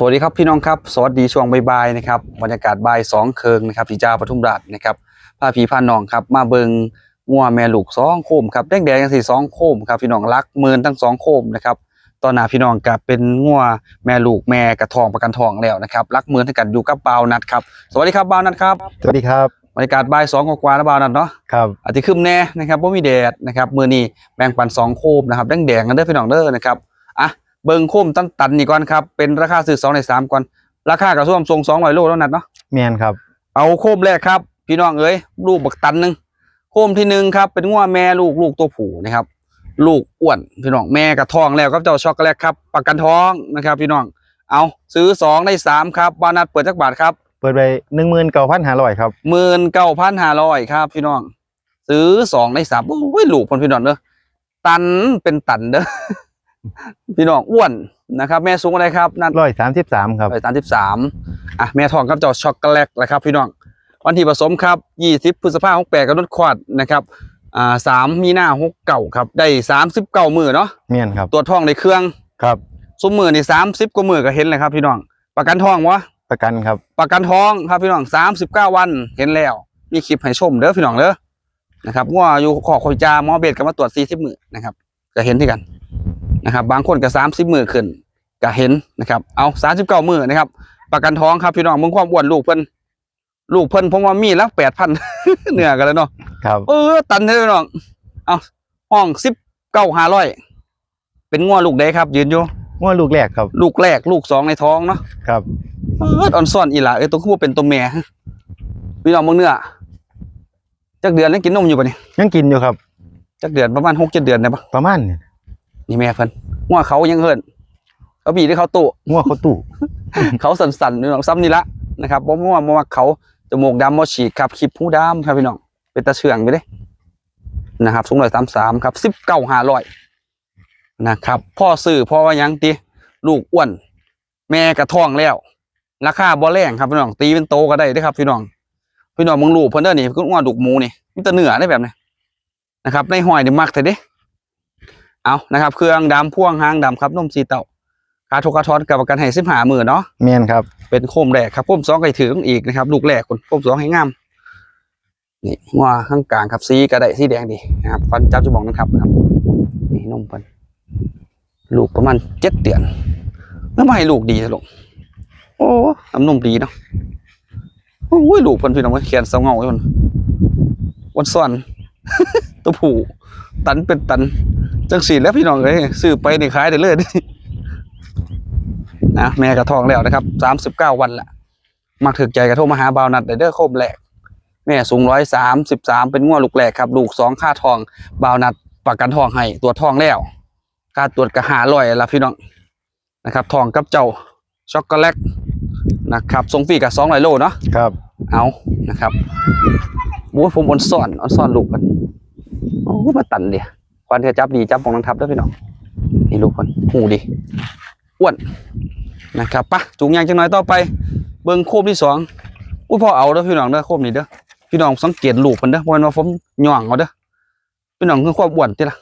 สวัสดีครับพี่น้องครับ สวัสดีช่วงบ่ายๆนะครับบรรยากาศบ่ายสองเคิงนะครับที่จ้าปทุมราชนะครับพาพี่พาน้องครับ มาเบิงงัวแม่ลูกสองโคมครับแดงแดงๆสี่สองโคมครับพี่น้องรักเมินทั้งสองโคมนะครับตอนหน้าพี่น้องกับเป็นงัวแม่ลูกแม่กระทองประกันทองแล้วนะครับรักเมินทั้งกันอยู่กับบ่าวนัดครับสวัสดีครับบ่าวนัดครับสวัสดีครับบรรยากาศบ่ายสองกว่าๆนะบ่าวนัดเนาะครับอาทิตย์ครึ้มแน่นะครับว่ามีแดดนะครับมือนี้แบ่งปันสองโคมนะครับแดงแดงๆกันเด้อพี่น้องเด้อนะครับอะ เบิ่งโคมตันตันๆนี่ก่อนครับ เป็นราคาซื้อสองในสามก่อน ราคากระส่วมทรงสองร้อยโลแล้วนัดเนาะแมนครับ เอาโคมแรกครับ พี่น้องเอ้ยลูกบักตันหนึ่งโคมที่หนึ่งครับ เป็นงัวแม่ลูกลูกตัวผู้นะครับ ลูกอ้วนพี่น้องแม่กระทองแล้วครับเจ้าช็อกโกแลตครับประกันท้องนะครับ พี่น้องเอาซื้อสองได้สามครับบานัดเปิดจักบาทครับเปิดไปหนึ่งหมื่นเก้าพันห้าร้อยครับหมื่นเก้าพันห้าร้อยครับ พี่น้อง ซื้อสองในสามโอ้ยลูกพนพี่น้องเด้อตันเป็นตันเด้อ พี่น้องอ้วนนะครับ แม่สูงอะไรครับนั่นร้อยสามสิบสามครับไปสามสิบสามอะแม่ทองครับเจ้าช็อกโกแลตนะครับ พี่น้องวันที่ผสมครับยี่สิบพฤษภาคมหกแปดกับรถควอดนะครับอ่าสามมีหน้าหกเก่าครับ ได้สามสิบเก้ามือเนาะแมนครับตัวจทองในเครื่องครับซุ้มมือนี่สามสิบกว่ามือก็เห็นเลยครับ พี่น้องประกันทองวะประกันครับ ประกันทองครับพี่น้องสามสิบเก้าวันเห็นแล้ว มีคลิปให้ชมเด้อพี่น้องเด้อนะครับว่าอยู่ขอคอยจาหมอเบสก็มาตรวจสี่สิบมือนะครับก็เห็นที่กัน นะครับ บางคนก็สามสิบมือขึ้นก็เห็นนะครับ เอาสามสิบเก้ามือนะครับ ประกันท้องครับพี่น้องมึงความอ้วนลูกเพิ่นลูกเพิ่นผมว่ามีแล้วแปดพันเหนือกันแล้วเนาะครับเออตันเท่พี่น้องเอาห้องสิบเก้าห้าร้อยเป็นงัวลูกใดครับ ยืนอยู่ง้อลูกแรกครับ ลูกแรกลูกสองในท้องเนาะครับเอออ่อนซ่อนอีหล่ะเอ้ยตัวคู่เป็นตัวแม่พี่น้องมึงเนื้อจักเดือนแล้วกินนมอยู่ปะเนี่ยยังกินอยู่ครับจักเดือนประมาณหกเจ็ดเดือนได้ปะประมาณเนี่ย นี่แม่เพิ่นงัวเขายังเฮินเขาบีที่เขาตุง้อเขาตู้เขาสั่นๆพี่น้องซ้ำนี่ละนะครับบ่งัวบ่มักเขาจมูกดำบ่ฉีกครับคลิปหูดำครับพี่น้องเป็นตาเชื่องไปเด้นะครับสูงร้อยสามสามครับสิบเก้าห้าร้อยนะครับพ่อซื้อพ่อว่าหยังติลูกอ้วน แม่กระท้องแล้ว ราคาบ่แรงครับพี่น้องตีเป็นโตก็ได้เด้อครับพี่น้องพี่น้องมึงลูกเพิ่นเด้อนี่คืออ้วนดุกหมูนี่มีแต่เนื้อได้แบบนี้นะครับในหอยนี่มักแต่เด้ เอานะครับ เครื่องดำพ่วงหางดำครับนมสีเต่าคาทุกคาทอนกับประกันให้สิบหาหมื่นเนาะแมนครับ เป็นโคมแรกครับโคมสองไก่ถือต้องอีกนะครับ ลูกแรกคนโคมสองให้งามนี่งัวข้างกลางครับสีกระไดสีแดงดีนะครับฟันจับจะบอกนะครับนะครับ นี่นมเพิ่นลูกประมาณเจ็ดเดือนแล้วมาให้ลูกดีนะลูกโอ้น้ำนมดีเนาะโอ้ยลูกเพิ่นพี่น้องเขียนเสาเงาไว้มันวันซ่อนตัวผู้ตันเป็นตัน จังสีแล้วพี่น้องเอ้ยซื้อไปในขายได้เลยนะแม่กระทองแล้วนะครับสามสิบเก้าวันละมักถึกใจกระโทรมาหาบาวนัดเด้อโคมแหลกแม่สูงร้อยสามสิบสามเป็นง้วลูกแหลกครับ ลูกสองค่าทองบาวนัดประกันทองให้ตรวจทองแล้วค่าตรวจกระหาลอยละพี่น้องนะครับทองกับเจ้าช็อกโกแลตนะครับทรงฟรีกับสองร้อยโลเนาะครับเอานะครับโอ้ยผมออนซ่อนออนซ่อนลูกมันโอ้มาตันเดีย ควันเธอจับดีจับของนังทับด้วยพี่น้องนี่ลูกมันหูดีอ้วนนะครับปะจูงยางจังน้อยต่อไป เบิ่งโคมที่สองอุ้ยพ่อเอาเด้อพี่น้องเด้อโคมนี้เด้อพี่น้องสังเกตลูกมันเด้อเพราะว่าผมย่องเอาเด้อพี่น้องคือความอ้วนที่ละ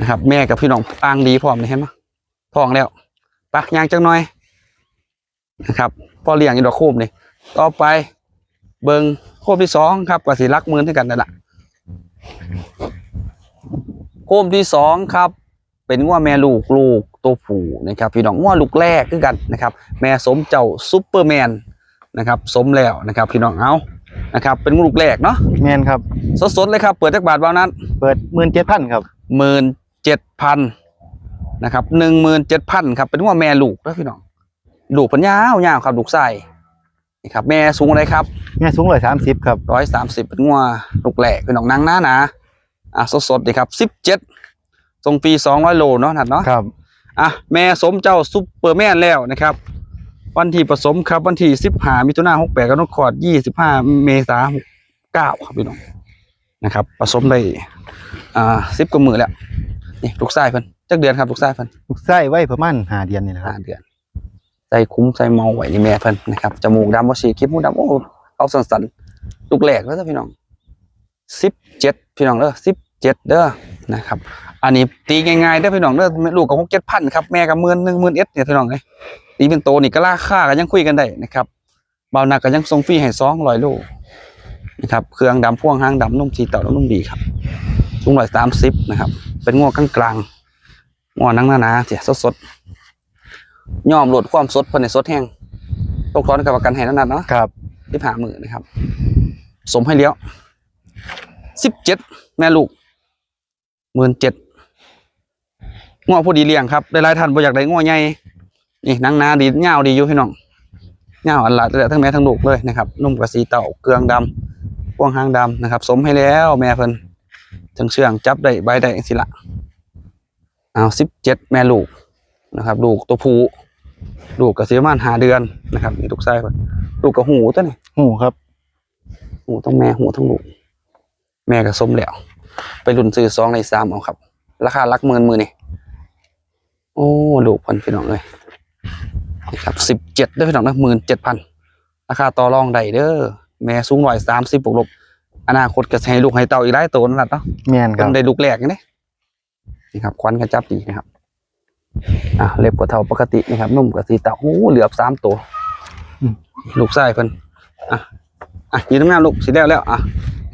นะครับ แม่กับพี่น้องอ้างดีพร้อมเห็นไหมท้องแล้วปะยางจังน้อยนะครับพ่อเลี้ยงอีดอกโคมนี่ต่อไปเบิงโคมที่สองครับกับสีรักมือที่กันนั่นแหละ คมที่สองครับ เป็นง้วแม่ลูกลูกตัวผู้นะครับพี่น้องง้วลูกแรกคือกันนะครับ แม่สมเจ้าซุปเปอร์แมนนะครับ สมแล้วนะครับ พี่น้องเอานะครับ เป็นลูกแรกเนาะแมนครับ สดๆเลยครับ เปิดจักบาทบานั้น เปิดหมื่นเจ็ดพันครับหมื่นเจ็ดพันนะครับหนึ่งหมื่นเจ็ดพันครับ เป็นง้วแม่ลูกแล้วพี่น้องลูกเพันยาวยาวครับลูกไส้นี่ครับแม่สูงอะไรครับ แม่สูงร้อยสามสิบครับร้อยสามสิบเป็นงัวลูกแหลกเป็นหนองนางหน้าหนา อะสดๆดีครับสิบเจ็ดทรงปีสองร้อยโลเนาะนัดเนาะครับอะแม่สมเจ้าซุปเปอร์แมนแล้วนะครับ วันที่ผสมครับวันที่สิบห้ามิถุนาหกแปดกับนกขอดยี่สิบห้าเมษาหกเก้าครับพี่น้องนะครับผสมได้อ่าสิบกว่ามือแล้วนี่ลูกไส้เพิ่นจักเดือนครับลูกไส้เพิ่นลูกไส้ไว้ประมาณห้าเดือนนี่นะคห้ารับเดือนใส่คุ้มใส่เมาไหวนี่แม่เพิ่นนะครับจมูกดำบ่สีคลิปมูดำโอ้เอาสันๆลูกแหลกแล้วจ้ะพี่น้อง สิบเจ็ดพี่น้องเด้อสิบเจ็ดเด้อนะครับ อันนี้ตีง่ายๆได้อพี่น้องเด้อลูกกับหกเจ็ดพันครับแม่กับหมื่นหนึ่งหมื่นเอ็ดเนี่ยพี่น้องเลยตีเป็นโตนี่ก็ราคาก็ยังคุยกันได้นะครับเบาหนักก็ยังส่งฟรีให้สองร้อยโลนะครับเครื่องดำพ่วงหางดำนุ่มสีเต่าแล้วนุ่มดีครับสูงร้อยสามสิบนะครับ เป็นงวกลางๆงวนังหนาๆเสียสดๆย่อมโหลดความสดภายในสดแห้งตกร้อนกับประกันให้นั่นนะเนาะครับที่ผ่ามือนะครับ สมให้เลี้ยว สิบเจ็ดแม่ลูกหมื่นเจ็ดง้อผู้ดีเลี้ยงครับได้หลายท่านบ่อยากได้ง้อใหญ่นี่หนังหนาดีเงาวดีอยู่พี่น้องเงาวอันละแต่ทั้งแม่ทั้งลูกเลยนะครับนุ่มกว่าสีเต่าเกลืองดำพวงหางดำนะครับ สมให้แล้วแม่เพิ่นถึงเชื่องจับได้ใบได้สิละเอาสิบเจ็ดแม่ลูกนะครับ ลูกตัวผู้ลูกก็สิประมาณห้าเดือนนะครับนี่ลูกไส้เพิ่นลูกกับหูตัวนี้หูครับ หูต้องแม่หูต้องลูก แม่ก็สมแล้ว ไปรุ่นซื้อสองในสามเอาครับ ราคาหลักหมื่นมือนี่โอ้ลูกพันพี่น้องเลยนี่ครับสิบเจ็ดได้อพี่น้องนะหมื่นเจ็ดพันราคาต่อรองได้เด้อแม่สูงร้อยสามสิบบวกลบอนาคตก็จะให้ลูกให้เต่าอีกหลายตัวนั่นแหละเนาะแม่นคเป็รับนได้ลูกแรกนี่นี่ครับควันกระจับดีนะครับอะเล็บกว่าเท่าปกตินะครับนุ่มกว่าสีเต่าโอ้เหลือบสามตัวอืมลูกไส้เพิ่นอะ อะยืนตรงหน้าลูกสีแล้วแล้วอะ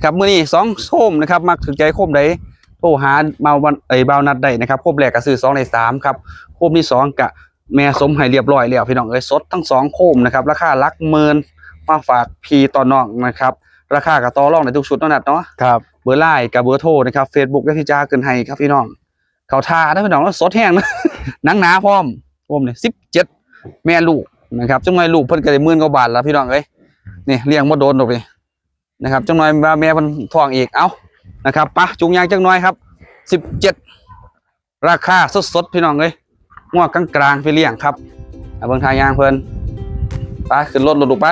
ครับมื้อนี้สองโคมนะครับมักถึงใจโคมใดโทรหามาวันเอ้ยบาวนัดได้นะครับโคมแรกก็ซื้อสองในสามครับโคมที่สองกะแม่สมให้เรียบร้อยแล้วพี่น้องเอ้ยสดทั้งสองโคมนะครับราคาหลักหมื่นมาฝากพีต่อน้องนะครับ ราคากับต่อรองในทุกชุดเนาะนัดเนาะครับเบอร์ไลน์กับเบอร์โทรนะครับเฟซบุ๊กได้ที่จ้าเกินให้ครับพี่น้องเขาทาได้พี่น้องแล้วสดแห้งนะหนังหนาพร้อมผมเนี่ยสิบเจ็ดแม่ลูกนะครับจังหน่อยลูกเพิ่นก็ได้หมื่นกว่าบาทแล้วพี่น้องเอ้ย นี่เลี้ยงบ่โดนดอกเลยนะครับจังหน่อยว่าแม่เพิ่นท้องอีกเอานะครับปะจุงยางจังหน่อยครับสิบเจ็ดราคาสดๆพี่น้องเอ้ยงวกกลางๆไปเลี้ยงครับเอาเบิ่งทายางเพลินไปขึ้นรถรถลูไป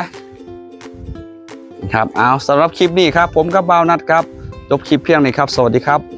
ครับเอาสำหรับคลิปนี้ครับ ผมกับบ่าวนัดครับจบคลิปเพียงนี้ครับ สวัสดีครับ